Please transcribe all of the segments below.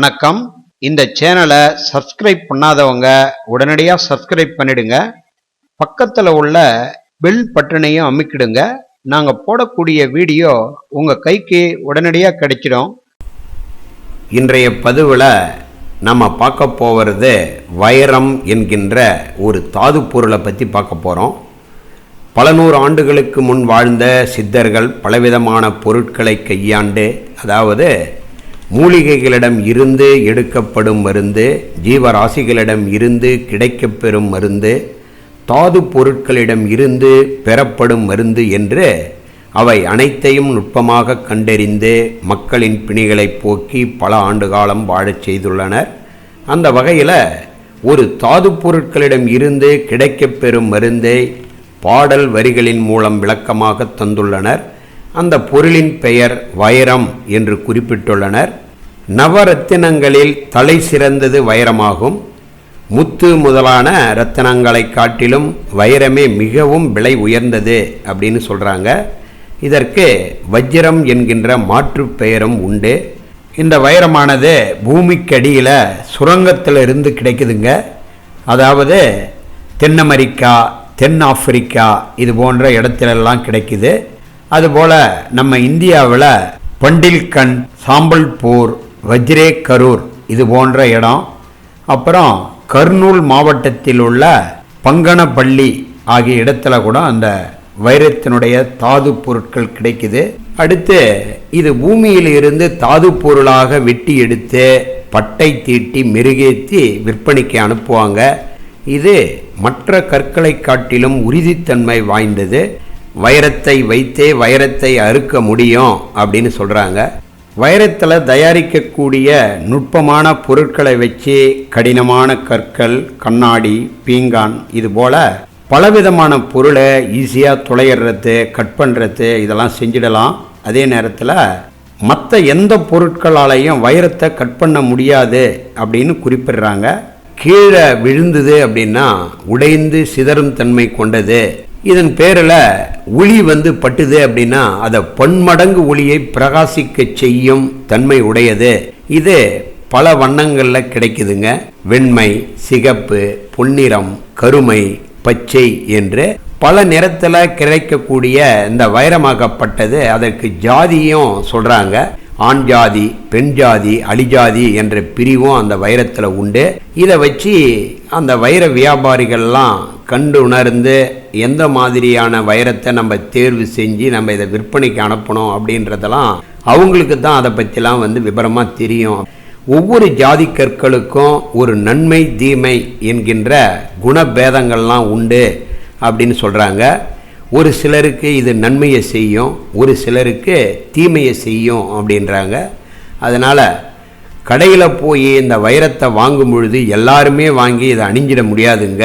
வணக்கம். இந்த சேனலை சப்ஸ்கிரைப் பண்ணாதவங்க உடனடியாக சப்ஸ்கிரைப் பண்ணிடுங்க. பக்கத்தில் உள்ள பெல் பட்டனையும் அமைக்கிடுங்க. நாங்கள் போடக்கூடிய வீடியோ உங்கள் கைக்கு உடனடியாக கிடைச்சிடும். இன்றைய பதிவில் நம்ம பார்க்க போகிறது வைரம் என்கின்ற ஒரு தாது பொருளை பற்றி பார்க்க போகிறோம் பல நூறு ஆண்டுகளுக்கு முன் வாழ்ந்த சித்தர்கள் பலவிதமான பொருட்களை கையாண்டு அதாவது மூலிகைகளிடம் இருந்து எடுக்கப்படும் மருந்து ஜீவராசிகளிடம் இருந்து கிடைக்கப்பெறும் மருந்து தாது பொருட்களிடம் இருந்து பெறப்படும் மருந்து என்று அவை அனைத்தையும் நுட்பமாக கண்டறிந்து மக்களின் பிணிகளை போக்கி பல ஆண்டு காலம் வாழச் செய்துள்ளனர். அந்த வகையில் ஒரு தாது பொருட்களிடம் இருந்து கிடைக்கப்பெறும் மருந்தை பாடல் வரிகளின் மூலம் விளக்கமாக தந்துள்ளனர். அந்த பொருளின் பெயர் வைரம் என்று குறிப்பிட்டுள்ளனர். நவரத்தினங்களில் தலை சிறந்தது வைரமாகும். முத்து முதலான ரத்தினங்களை காட்டிலும் வைரமே மிகவும் விலை உயர்ந்தது அப்படின்னு சொல்கிறாங்க இதற்கு வஜ்ரம் என்கின்ற மாற்று பெயரும் உண்டு. இந்த வைரமானது பூமிக்கடியில் சுரங்கத்தில் இருந்து கிடைக்குதுங்க. அதாவது தென் அமெரிக்கா தென் ஆப்பிரிக்கா இது போன்ற இடத்திலெல்லாம் கிடைக்குது. அதுபோல் நம்ம இந்தியாவில் பண்டில்கண் சாம்பல்பூர் வஜ்ரே கரூர் இது போன்ற இடம். அப்புறம் கர்னூல் மாவட்டத்தில் உள்ள பங்கனப்பள்ளி ஆகிய இடத்துல கூட அந்த வைரத்தினுடைய தாது பொருட்கள் கிடைக்குது. அடுத்து இது பூமியில் இருந்து தாது பொருளாக வெட்டி எடுத்து பட்டை தீட்டி மெருகேற்றி விற்பனைக்கு அனுப்புவாங்க. இது மற்ற கற்களை காட்டிலும் உறுதித்தன்மை வாய்ந்தது. வைரத்தை வைத்தே வைரத்தை அறுக்க முடியும் அப்படின்னு சொல்கிறாங்க வைரத்தில் தயாரிக்கக்கூடிய நுட்பமான பொருட்களை வச்சு கடினமான கற்கள் கண்ணாடி பீங்கான் இது போல் பலவிதமான பொருளை ஈஸியாக துளையிடுறது கட் பண்ணுறது இதெல்லாம் செஞ்சிடலாம். அதே நேரத்தில் மற்ற எந்த பொருட்களாலையும் வைரத்தை கட் பண்ண முடியாது அப்படின்னு குறிப்பிடுறாங்க. கீழே விழுந்தது அப்படின்னா உடைந்து சிதறும் தன்மை கொண்டது. இதன் பேரில் ஒளி வந்து பட்டுது அப்படின்னா அதை பன்மடங்கு ஒளியை பிரகாசிக்க செய்யும் தன்மை உடையது. இது பல வண்ணங்களில் கிடைக்குதுங்க. வெண்மை சிகப்பு பொன்னிறம் கருமை பச்சை என்று பல நிறத்தில் கிடைக்கக்கூடிய இந்த வைரமாக்கப்பட்டது. அதற்கு ஜாதியும் சொல்கிறாங்க ஆண் ஜாதி பெண் ஜாதி அழிஜாதி என்ற பிரிவும் அந்த வைரத்தில் உண்டு. இதை வச்சு அந்த வைர வியாபாரிகள்லாம் கண்டு உணர்ந்து எந்த மாதிரியான வைரத்தை நம்ம தேர்வு செஞ்சு நம்ம இதை விற்பனைக்கு அனுப்பணும் அப்படின்றதெல்லாம் அவங்களுக்கு தான் அதை பற்றிலாம் வந்து விவரமாக தெரியும். ஒவ்வொரு ஜாதி கற்களுக்கும் ஒரு நன்மை தீமை என்கின்ற குணபேதங்கள்லாம் உண்டு அப்படின்னு சொல்கிறாங்க ஒரு சிலருக்கு இது நன்மையை செய்யும் ஒரு சிலருக்கு தீமையை செய்யும் அப்படின்றாங்க. அதனால் கடையில் போய் இந்த வைரத்தை வாங்கும் பொழுது எல்லாருமே வாங்கி இதை அணிஞ்சிட முடியாதுங்க.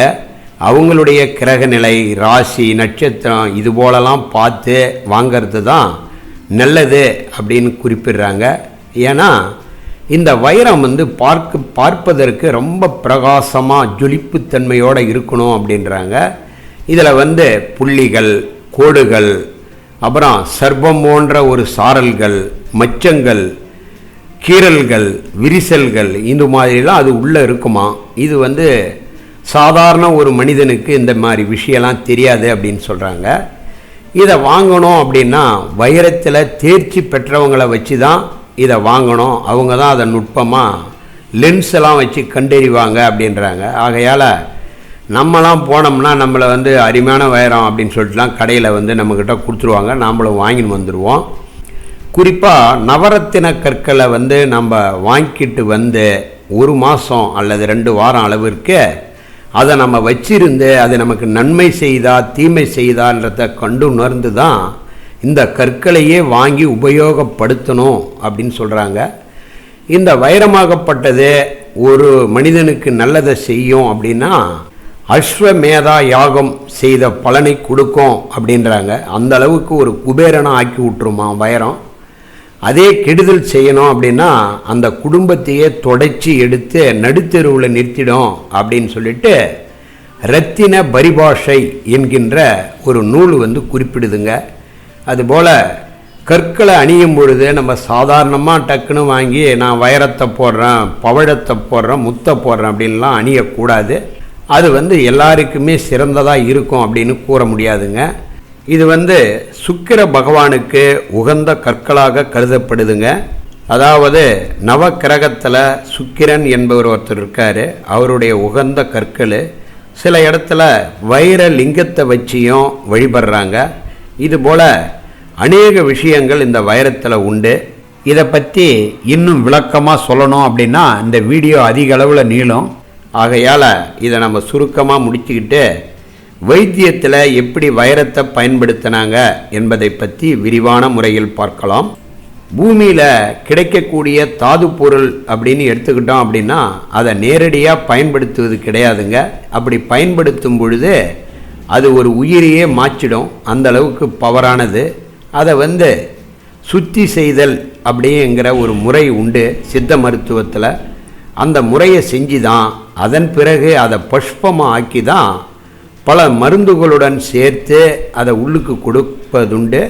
அவங்களுடைய கிரக நிலை ராசி நட்சத்திரம் இது போலலாம் பார்த்து வாங்கிறது தான் நல்லது அப்படின்னு குறிப்பிடுறாங்க. ஏன்னா இந்த வைரம் வந்து பார்க்க பார்ப்பதற்கு ரொம்ப பிரகாசமாக ஜொலிப்புத்தன்மையோடு இருக்கணும் அப்படின்றாங்க. இதில் வந்து புள்ளிகள் கோடுகள் அப்புறம் சர்பம் போன்ற ஒரு சாரல்கள் மச்சங்கள் கீறல்கள் விரிசல்கள் இந்த மாதிரிலாம் அது உள்ளே இருக்குமா? இது வந்து சாதாரண ஒரு மனிதனுக்கு இந்த மாதிரி விஷயம்லாம் தெரியாது அப்படின்னு சொல்கிறாங்க இதை வாங்கணும் அப்படின்னா வைரத்தில் தேர்ச்சி பெற்றவங்களை வச்சு தான் இதை வாங்கணும். அவங்க தான் அதை நுட்பமாக லென்ஸ் எல்லாம் வச்சு கண்டறிவாங்க அப்படின்றாங்க. ஆகையால் நம்மலாம் போனோம்னா நம்மளை வந்து அருமையான வைரம் அப்படின்னு சொல்லிட்டுலாம் கடையில் வந்து நம்மக்கிட்ட கொடுத்துருவாங்க. நாம்ளும் வாங்கின்னு வந்துடுவோம் குறிப்பாக நவரத்தின கற்களை வந்து நம்ம வாங்கிட்டு வந்து ஒரு மாதம் அல்லது ரெண்டு வாரம் அளவிற்கு அதை நம்ம வச்சிருந்து அது நமக்கு நன்மை செய்தா தீமை செய்தான்றத கண்டு உணர்ந்து தான் இந்த கற்களையே வாங்கி உபயோகப்படுத்தணும் அப்படின்னு சொல்கிறாங்க இந்த வைரமாகப்பட்டது ஒரு மனிதனுக்கு நல்லதை செய்யும் அப்படின்னா அஸ்வமேதா யாகம் செய்த பலனை கொடுக்கும் அப்படின்றாங்க. அந்த அளவுக்கு ஒரு குபேரனாக ஆக்கி விட்டுருமா வைரம். அதே கெடுதல் செய்யணும் அப்படின்னா அந்த குடும்பத்தையே தொடச்சி எடுத்து நடுத்தெருவில் நிறுத்திடும் அப்படின்னு சொல்லிட்டு ரத்தின பரிபாஷை என்கின்ற ஒரு நூல் வந்து குறிப்பிடுதுங்க. அதுபோல் கற்களை அணியும் பொழுது நம்ம சாதாரணமாக டக்குன்னு வாங்கி நான் வைரத்தை போடுறேன் பவழத்தை போடுறேன் முத்தை போடுறேன் அப்படின்லாம் அணியக்கூடாது. அது வந்து எல்லாருக்குமே சிறந்ததாக இருக்கும் அப்படின்னு கூற முடியாதுங்க. இது வந்து சுக்கிர பகவானுக்கு உகந்த கற்களாக கருதப்படுதுங்க. அதாவது நவக்கிரகத்தில் சுக்கிரன் என்பவர் ஒருத்தர் இருக்கார். அவருடைய உகந்த கற்கள். சில இடத்துல வைர லிங்கத்தை வச்சியும் வழிபடுறாங்க. இதுபோல் அநேக விஷயங்கள் இந்த வைரத்தில் உண்டு. இதை பற்றி இன்னும் விளக்கமாக சொல்லணும் அப்படின்னா இந்த வீடியோ அதிக அளவில் நீளும். ஆகையால் இதை நம்ம சுருக்கமாக முடிச்சுக்கிட்டு வைத்தியத்தில் எப்படி வைரத்தை பயன்படுத்தினாங்க என்பதை பற்றி விரிவான முறையில் பார்க்கலாம். பூமியில் கிடைக்கக்கூடிய தாது பொருள் அப்படின்னு எடுத்துக்கிட்டோம் அப்படின்னா அதை நேரடியாக பயன்படுத்துவது கிடையாதுங்க. அப்படி பயன்படுத்தும் பொழுது அது ஒரு உயிரையே மாற்றிடும். அந்த அளவுக்கு பவரானது. அதை வந்து சுத்தி செய்தல் அப்படிங்கிற ஒரு முறை உண்டு சித்த மருத்துவத்தில். அந்த முறையை செஞ்சு தான் அதன் பிறகு அதை புஷ்பமாக ஆக்கி தான் பல மருந்துகளுடன் சேர்த்து அதை உள்ளுக்கு கொடுப்பதுண்டு.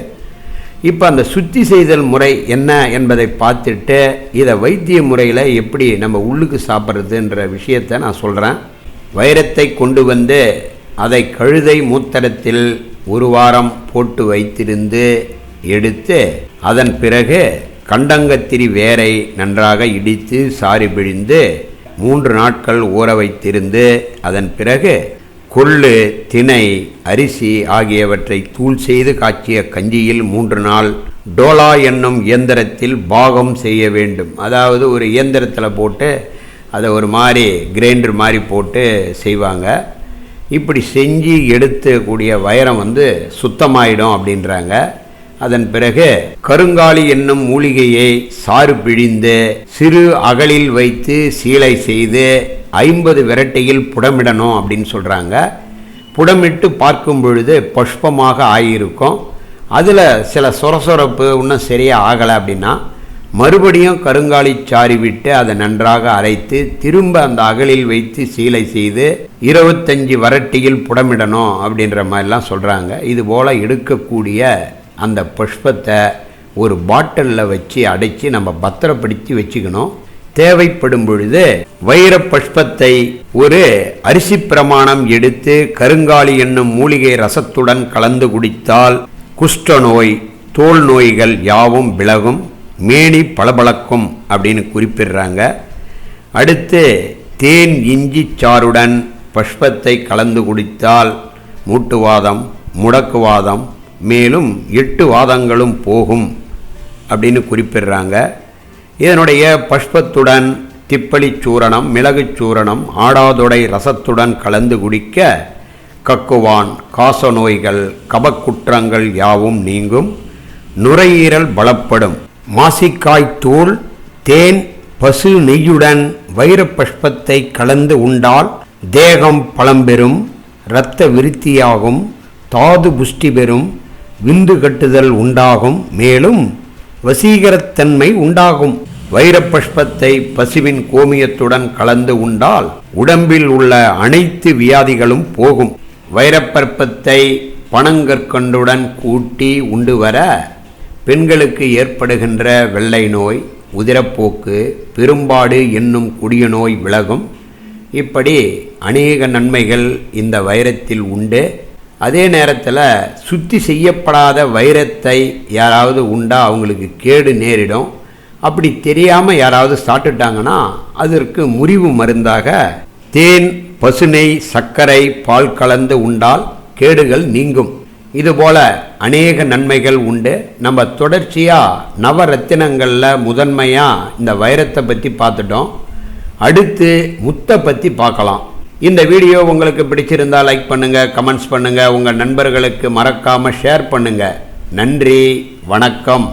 இப்போ அந்த சுத்தி செய்தல் முறை என்ன என்பதை பார்த்துட்டு இதை வைத்திய முறையில் எப்படி நம்ம உள்ளுக்கு சாப்பிட்றதுன்ற விஷயத்தை நான் சொல்கிறேன் வைரத்தை கொண்டு வந்து அதை கழுதை மூத்தரத்தில் ஒரு வாரம் போட்டு வைத்திருந்து எடுத்து அதன் பிறகு கண்டங்கத்திரி வேரை நன்றாக இடித்து சாரி பிழிந்து மூன்று நாட்கள் ஊற வைத்திருந்து அதன் பிறகு கொள்ளு திணை அரிசி ஆகியவற்றை தூள் செய்து காய்ச்சிய கஞ்சியில் மூன்று நாள் டோலா என்னும் இயந்திரத்தில் பாகம் செய்ய வேண்டும். அதாவது ஒரு இயந்திரத்தில் போட்டு அதை ஒரு மாதிரி கிரைண்டர் மாதிரி போட்டு செய்வாங்க. இப்படி செஞ்சு எடுத்துக்கூடிய வைரம் வந்து சுத்தமாயிடும் அப்படின்றாங்க. அதன் பிறகு கருங்காலி என்னும் மூலிகையை சாறு பிழிந்து சிறு அகலில் வைத்து சீலை செய்து ஐம்பது விரட்டையில் புடமிடணும் அப்படின்னு சொல்கிறாங்க புடமிட்டு பார்க்கும் பொழுது புஷ்பமாக ஆகியிருக்கும். அதில் சில சொரசொரப்பு இன்னும் சரியாக ஆகலை அப்படின்னா மறுபடியும் கருங்காலி சாரி விட்டு அதை நன்றாக அரைத்து திரும்ப அந்த அகலில் வைத்து சீலை செய்து இருபத்தஞ்சி வரட்டியில் புடமிடணும் அப்படின்ற மாதிரிலாம் சொல்கிறாங்க இது போல் எடுக்கக்கூடிய அந்த புஷ்பத்தை ஒரு பாட்டிலில் வச்சு அடைச்சி நம்ம பத்திரப்படுத்தி வச்சுக்கணும். தேவைப்படும் பொழுது வைர புஷ்பத்தை ஒரு அரிசி பிரமாணம் எடுத்து கருங்காலி என்னும் மூலிகை ரசத்துடன் கலந்து குடித்தால் குஷ்ட நோய் தோல் நோய்கள் யாவும் விலகும். மேனி பளபளக்கும் அப்படின்னு குறிப்பிடுறாங்க. அடுத்து தேன் இஞ்சி சாறுடன் புஷ்பத்தை கலந்து குடித்தால் மூட்டுவாதம் முடக்குவாதம் மேலும் எட்டு வாதங்களும் போகும் அப்படின்னு குறிப்பிடுறாங்க. இதனுடைய பஷ்பத்துடன் திப்பளி சூரணம் மிளகுச் சூரணம் ஆடாதொடை ரசத்துடன் கலந்து குடிக்க கக்குவான் காச நோய்கள் கபக்குற்றங்கள் யாவும் நீங்கும் நுரையீரல் பலப்படும். மாசிக்காய் தூள் தேன் பசு நெய்யுடன் வைர பஷ்பத்தை கலந்து உண்டால் தேகம் பழம்பெறும் இரத்த விருத்தியாகும் தாது புஷ்டி பெறும் விந்து கட்டுதல் உண்டாகும் மேலும் வசீகரத்தன்மை உண்டாகும். வைரப்பஷ்பத்தை பசுவின் கோமியத்துடன் கலந்து உண்டால் உடம்பில் உள்ள அனைத்து வியாதிகளும் போகும். வைரப்பற்பத்தை பனங்கற்கண்டுடன் கூட்டி உண்டு வர பெண்களுக்கு ஏற்படுகின்ற வெள்ளை நோய் உதிரப்போக்கு பெரும்பாடு என்னும் கொடிய நோய் விலகும். இப்படி அநேக நன்மைகள் இந்த வைரத்தில் உண்டு. அதே நேரத்தில் சுத்தி செய்யப்படாத வைரத்தை யாராவது உண்டா அவங்களுக்கு கேடு நேரிடும். அப்படி தெரியாமல் யாராவது சாப்பிட்டுட்டாங்கன்னா அதற்கு முறிவு மருந்தாக தேன் பசுனை சர்க்கரை பால் கலந்து உண்டால் கேடுகள் நீங்கும். இதுபோல அநேக நன்மைகள் உண்டு. நம்ம தொடர்ச்சியாக நவரத்தினங்களில் முதன்மையாக இந்த வைரத்தை பற்றி பார்த்துட்டோம். அடுத்து முத்தை பற்றி பார்க்கலாம். இந்த வீடியோ உங்களுக்கு பிடிச்சிருந்தா லைக் பண்ணுங்கள் கமெண்ட்ஸ் பண்ணுங்கள் உங்கள் நண்பர்களுக்கு மறக்காமல் ஷேர் பண்ணுங்கள் நன்றி வணக்கம்.